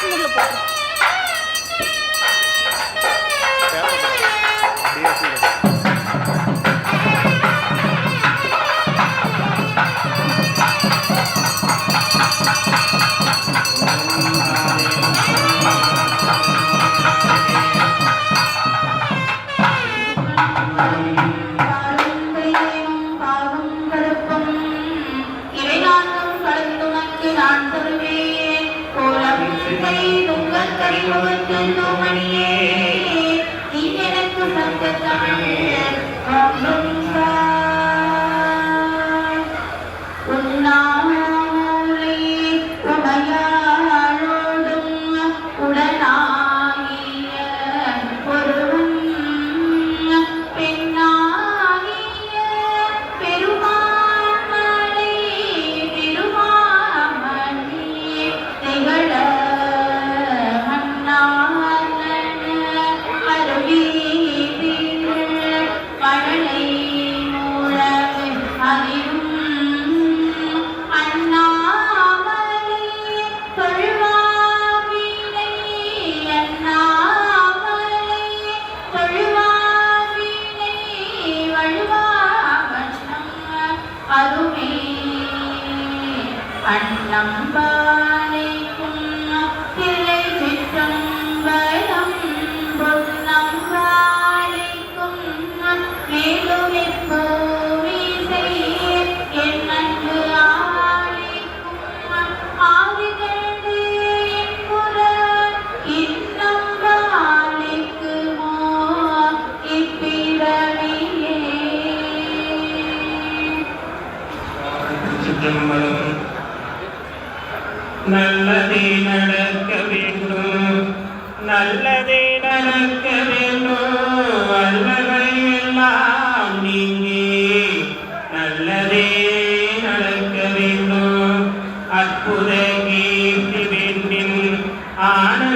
மிஷினுக்குள்ள போட்டுரும் ആന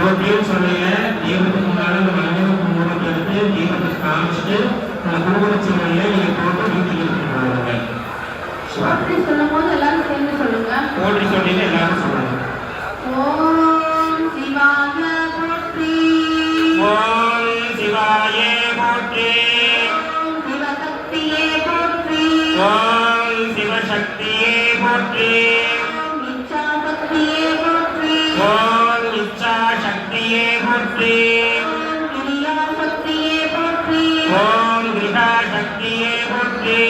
போட்டியும் சொல்லுங்க தெய்வத்துக்கு முன்னாடி இந்த மனிதனுக்கு மூணு எடுத்து காமிச்சிட்டு அந்த குருவச்சு வழியில நீங்க போட்டு வீட்டுக்கு சொல்லும் போது எல்லாரும் சேர்ந்து சொல்லுங்க. போட்டி சொன்னீங்கன்னா எல்லாரும் சொல்லுங்க. ஓ போற்றி ஓம் கிருஷா சக்தியே போற்றி.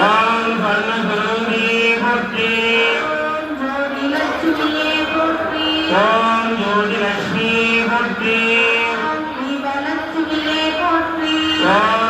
ஓம் ஸ்வர்ணஸ்வரூபியே போற்றி. ஓம் ஜோதிலட்சுமியே போற்றி. ஓம்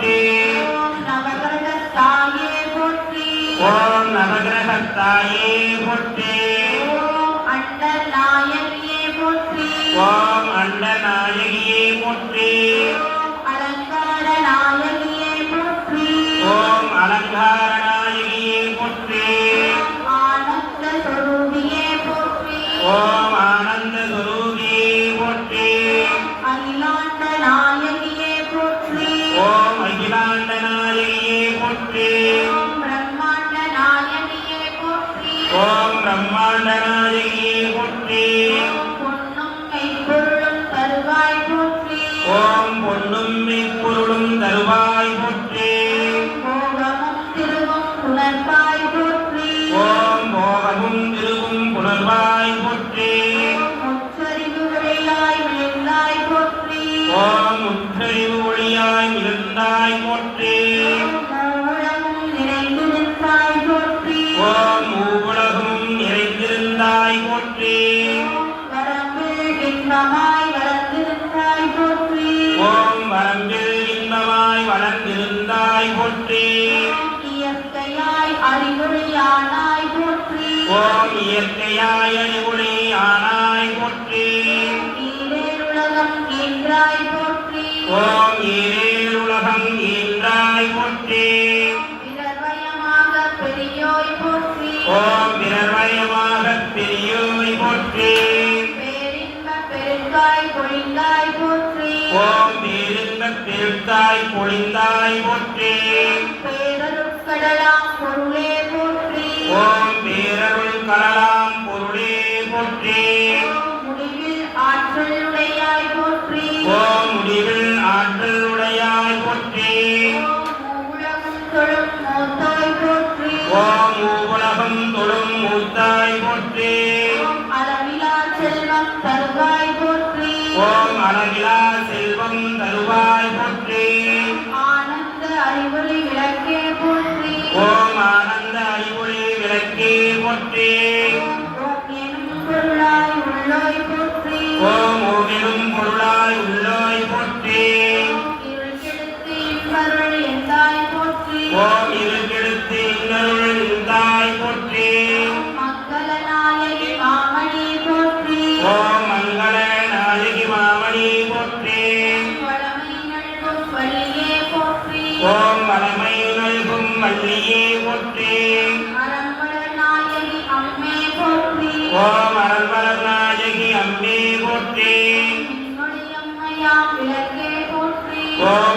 போற்றி ஓம் நவகிரகத்தாயே போற்றி ஓம் அண்டநாயகியே போற்றி ஓம் அலங்கார பொன்னும் மெய்ப்பொருளும் தருவாய். இயற்கையாய் அறிவுளே ஆனாய் போற்றி. உலகம் ஈன்றாய் போற்றி. ஓம் ஈரேல் உலகம் ஈன்றாய் போற்றி. பிறர்வயமாக பெரியோய் போற்றி. ஓம் பிறர்வயமாக பெரியோய் போற்றி. பெருந்தாய் பொழிந்தாய் போற்றி. ஓம் பேரின்ப பெருந்தாய் பொழிந்தாய் போற்றி. அருவாய் போற்றி. ஆனந்த அறிவொளி விளக்கே போற்றி. ஓம் ஆனந்த அறிவொளி விளக்கே ஓவிலும் பொருளாய் உள்ளோய் போற்றி.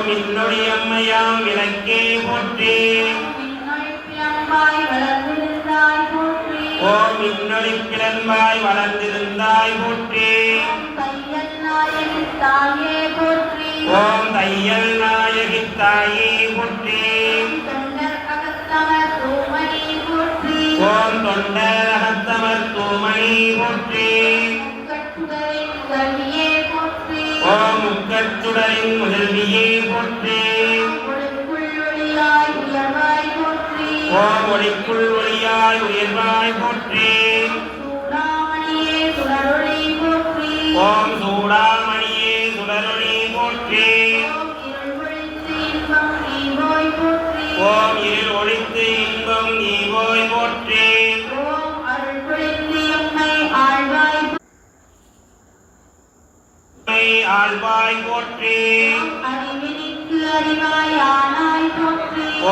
ஓம் இன்னொடி அம்மையாம் விளக்கே போற்றி. ஓம் இன்னொடி கிளம்பாய் வளர்ந்திருந்தாய் போற்றி. ஓம் தையல் நாயகி தாயே போற்றி. ஓம் தொண்டரகத்தமர் தூமணி போற்றி. முக்கச்சுடரின் முதல்வியே போற்றி. ஓம் ஒளிக்குள் ஒளியாய் உயர்வாய் போற்றி. ஓம் சூடாமணியே சுடரொளி போற்றி. ஓம் இருள் ஒழித்து இன்பம் நீ போய் போற்றி. ஆழ்வாய் போற்றி.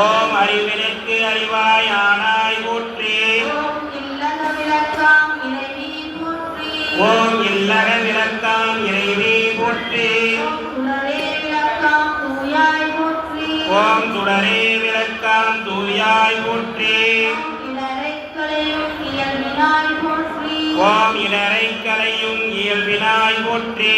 ஓம் அறிவினுக்கு அறிவாய் ஆனாய் போற்றி. ஓம் இல்லக விளக்காம் இறைவி போற்றி. ஓம் இல்லக விளக்காம் தூயாய் போற்றி. ஓம் இடரை கலையும் இயல்பினாய் போற்றி.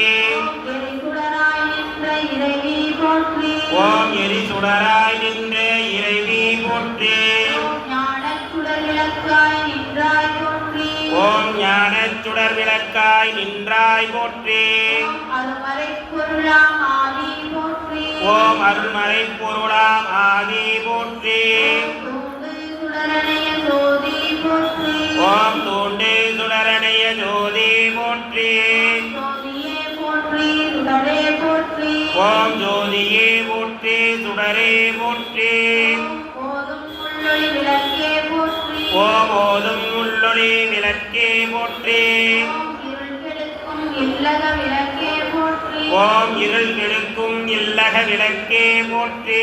இறைவி போற்றி. ஓம் எரி சுடராய் நின்ற இறைவி போற்றி. ஓம் ஞானச் சுடர் விளக்காய் நின்றாய் போற்றி. ஓம் ஞான சுடர் விளக்காய் நின்றாய் போற்றி. அருமறை பொருளாம் ஆதி போற்றி. ஓம் அருள்மறை பொருளாம் ஆதி போற்றி. சுடரணைய ஓம் தூண்டு சுடரணைய ஜோதி போற்றி. சுடரே போற்றி. ஓம் ஜோதியே போற்றி சுடரே போற்றி. ஓம் ஓதும் உள்ளொளி விளக்கே போற்றி. ஓம் இருள் கெடுக்கும் இல்லக விளக்கே போற்றி.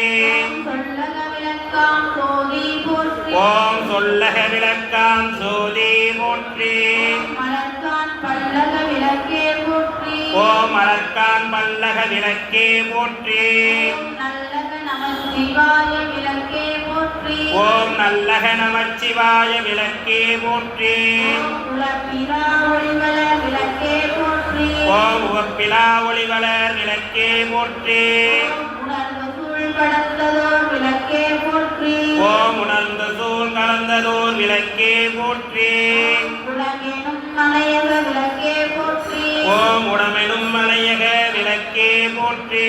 ஓம் சொல்லக விளக்காம் சோதி போற்றி. பல்லக விளக்கே ஓம் மலர்கான் பல்லக விளக்கே போற்றி. ஓம் நல்லக நமச்சிவாய விளக்கே போற்றி. ஓம் உவப்பிலா ஒளிவளர் விளக்கே போற்றி. ஓம் உணர்ந்த சூழ் கலந்ததோர் விளக்கே போற்றி. ஓம் உடமெனும் மலையக விளக்கே போற்றி.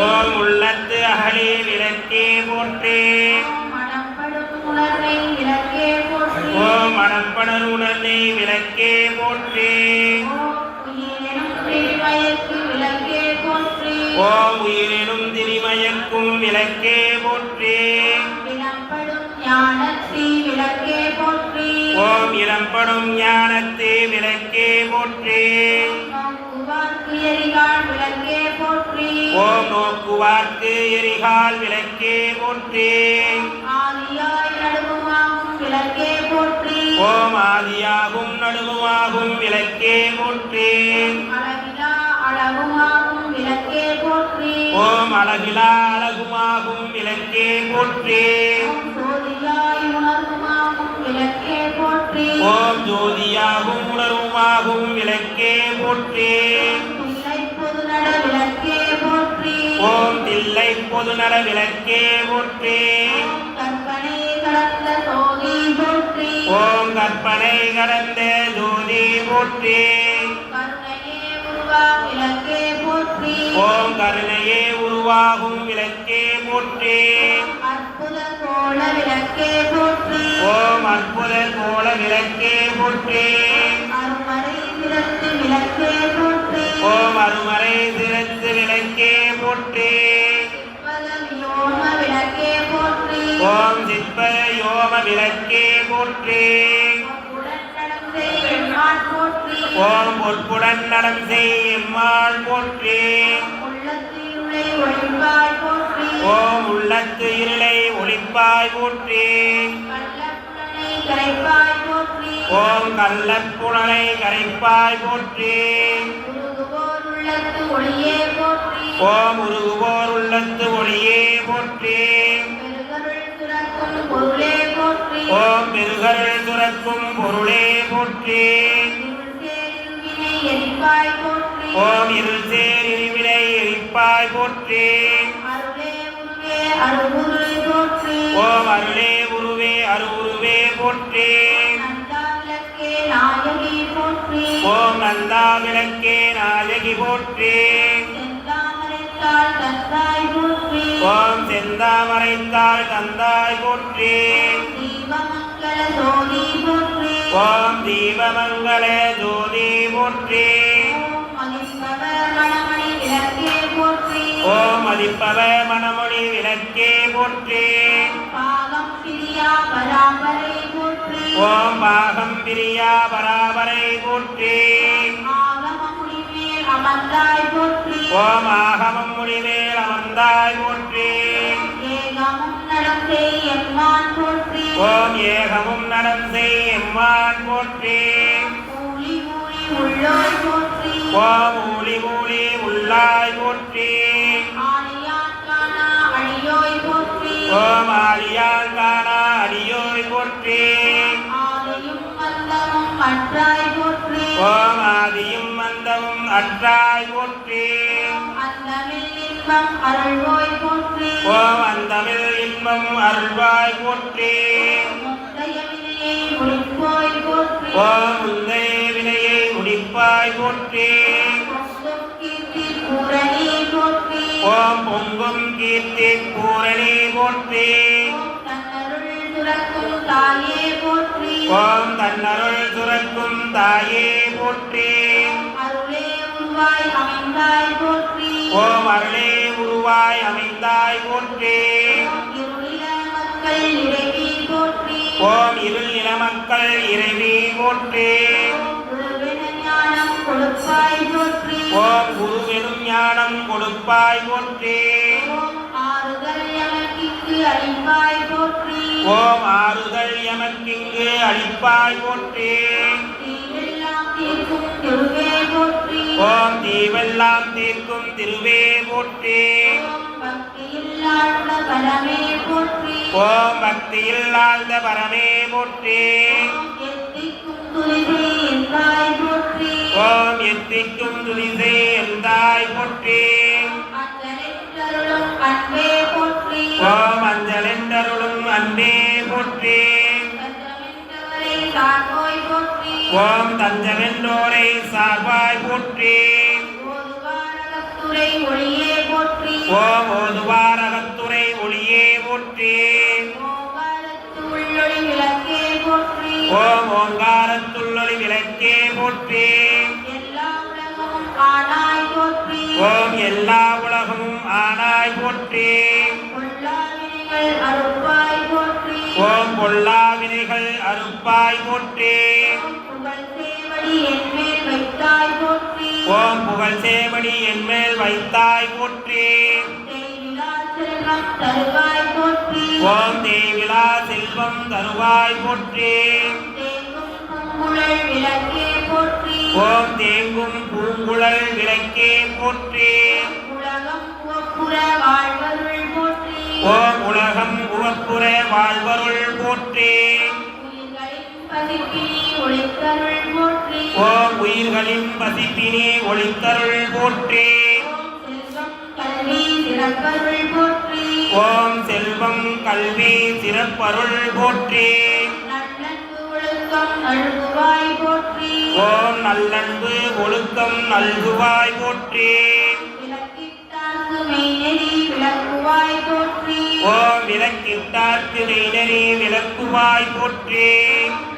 ஓம் உள்ளத்து அகலி விளக்கே போற்றி. உணர்வை ஓம் உயிரெனும் திருமயக்கு விளக்கே போற்றி. ஓம் உயிரினும் திரிமயக்கும் விளக்கே இளம்படும் ஞானத்தே விளக்கே போற்றி. ஓம் நோக்குவார்க்கு எரிகால் விளக்கே போற்றி. ஓம் ஆதியாகும் நடுவுமாகும் விளக்கே போற்றி. ஓம் அழகிலா அழகுமாகும் விளக்கே போற்றி. ஓம் ஜோதியாகும் உணர்வுமாகும் விளக்கே போற்றி. இல்லை பொது நட விளக்கே போற்றி. ஓம் தில்லை பொதுநல விளக்கே போற்றி. கற்பனை கடந்த ஓம் ஜோதி போற்றி. ஓம் கருணையே உருவாகும் விளக்கே போற்றி. கோல விளக்கே போற்றி. ஓம் அற்புத கோல விளக்கே போற்றி. அருமறை திறத்து விளக்கே போற்றி. ஓம் அருமறை திறத்து விளக்கே போற்றி. வியோம விளக்கே போற்றி. ஓம் சிற்ப யோம விளக்கே போற்றி. ஓம் பொற்புடன் நடம் செய் எம்மாள் போற்றி. உள்ளத்தில் போற்றி. ஓம் உள்ளத்து இருளை ஒளிப்பாய் ஊற்றி ஓம் கள்ளப்புணலை கரைப்பாய் போற்றி. ஓம் உருகுவோர் உள்ளத்து ஒளியே போற்றி. ஓம் பெருகருள் துறக்கும் பொருளே போற்றி. ஓம் இருள் சேர் இருவினை எரிப்பாய் போற்றி. ஓம் அருளே உருவே அருவுருவே போற்றி. ஓம் நந்தா விளக்கே நாயகி போற்றி. ஓம் செந்தாமரைத்தாள் தந்தாய் போற்றி. ஓம் தீபமங்கள ஜோதி போற்றி. ஓம் மணமணி விளக்கே ஓம் மதிப்பவ மணமொழி விளக்கே போற்றி. ஓம் பாகம் பிரியா பராபரை போற்றி. ஓம் ஆகமம் முடிவேல் அமர்ந்தாய் போற்றி. ஓம் ஏகமும் நடம் செய் எம்மான் போற்றி. ஓம் ஊழி ஊழி உள்ளாய் போற்றி. ஓம் ஆழியால் காணா அடியோய் போற்றி. ஓம் ஆதியும் மந்தமும் அற்றாய் போற்றி. அந்தமில் ஓம் அந்தமிழ் இன்பம் அருள்வாய் போற்றி. ஓம் முந்தைய வினையை முடிப்பாய் போற்றி. ஓம் பொங்கும் கீர்த்தி பூரணி போற்றி. ஓம் தன்னருள் சுரக்கும் தாயே போற்றி. ஓம் அருளே உருவாய் அமைந்தாய் போற்றி. ஓம் இருள் நில மக்கள் இறைவி போற்றி. கொடுப்பாய் போற்றி. ஓம் குருவெனும் ஞானம் கொடுப்பாய் போற்றி. ஆறுதல் எமக்கிக்கு அளிப்பாய் போற்றி. ஓம் ஆறுதல் எமக்கிங்கு அளிப்பாய் போற்றி. தீர்க்கும் திருவே போற்றி. ஓம் தீவெல்லாம் தீர்க்கும் திருவே போற்றி. ஓம் பக்தியில் ஆழ்ந்த பரமே போற்றி. துரிதே என்றாய் போற்றி. ஓம் எத்திக்கும் துணிசே எந்தாய் போற்றி. ஓம் அஞ்சலென்றருளும் அன்பே போற்றி. ஓம் தஞ்சமென்றோரை சார்பாய் போற்றி. ஓதுவாரகத்துறை ஒளியே போற்றி. ஓம் ஓதுவாரகத்துறை ஒளியே போற்றி. ஓங்காரத்து உள்ளொளி விளக்கே போற்றி. ஓம் எல்லா உலகமும் ஆனாய் போற்றி. ஓம் பொல்லா வினைகள் அறுப்பாய் போற்றி. ஓம் புகழ் சேவடி என்மேல் வைத்தாய் போற்றி. ஓம் தேவிலா செல்வம் தருவாய் போற்றி. ஓம் தேங்கும் பூங்குழல் விளக்கே போற்றி. ஓம் உலகம் உவப்புற வாழ்வருள் போற்றி. ஓம் உயிர்களின் பசிப்பினே ஒளித்தருள் போற்றி. ஓம் செல்வம் கல்வி சிறப்பருள் போற்றி. ஒழுக்கம் நல்குவாய் போற்றி. ஓம் நல்லன்பு ஒழுக்கம் நல்குவாய் போற்றி. விளக்கிட்டார்க்கு மெய்நெறி விளக்குவாய் போற்றி. ஓம் விளக்கிட்டார்க்கு நெய்நெறி விளக்குவாய் போற்றி.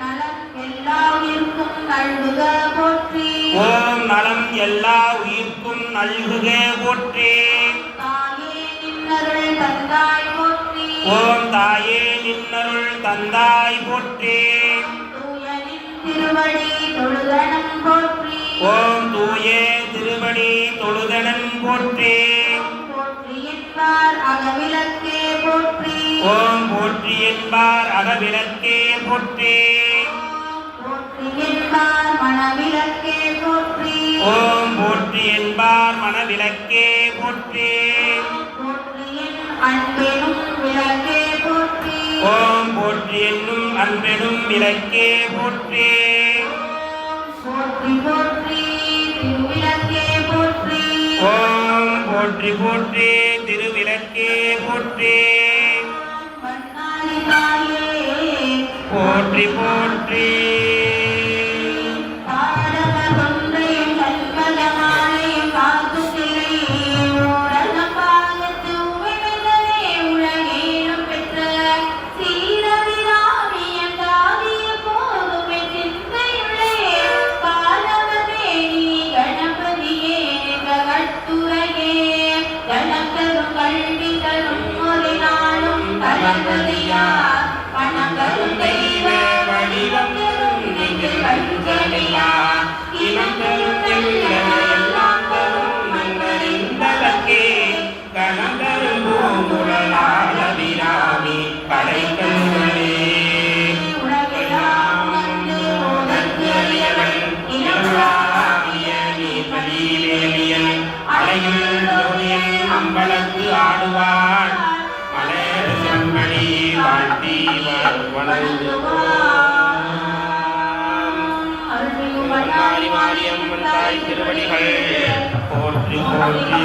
நலம் எல்லா உயிர்க்கும் நல்குக போற்றி. ஓம் நலம் எல்லா உயிர்க்கும் நல்குக போற்றி. ஓம் தாயே நின்னருள் தந்தாய் போற்றி. திருவடி தொழுதனம் போற்றி. ஓம் தூயே திருமணி தொழுதனன் போற்றி. போற்றி அகவிளக்கே போற்றி. ஓம் போற்றி என்பார் அகவிளக்கே போற்றி. போற்றி என்பார் மணவிளக்கே போற்றி. ஓம் போற்றி என்பார் மனவிளக்கே அன்பெனும் விளக்கே போற்றி. போற்றி போற்றி திருவிளக்கே போற்றி. ஓம் போற்றி போற்றி திருவிளக்கே போற்றி. போற்றி போற்றி. நோயன் அம்பலத்து ஆடுவாள். மலர் செம்மணி வாழ்த்தி மாறி மாரியம்மன் தாய் திருவடிகள். போற்றி போற்றி.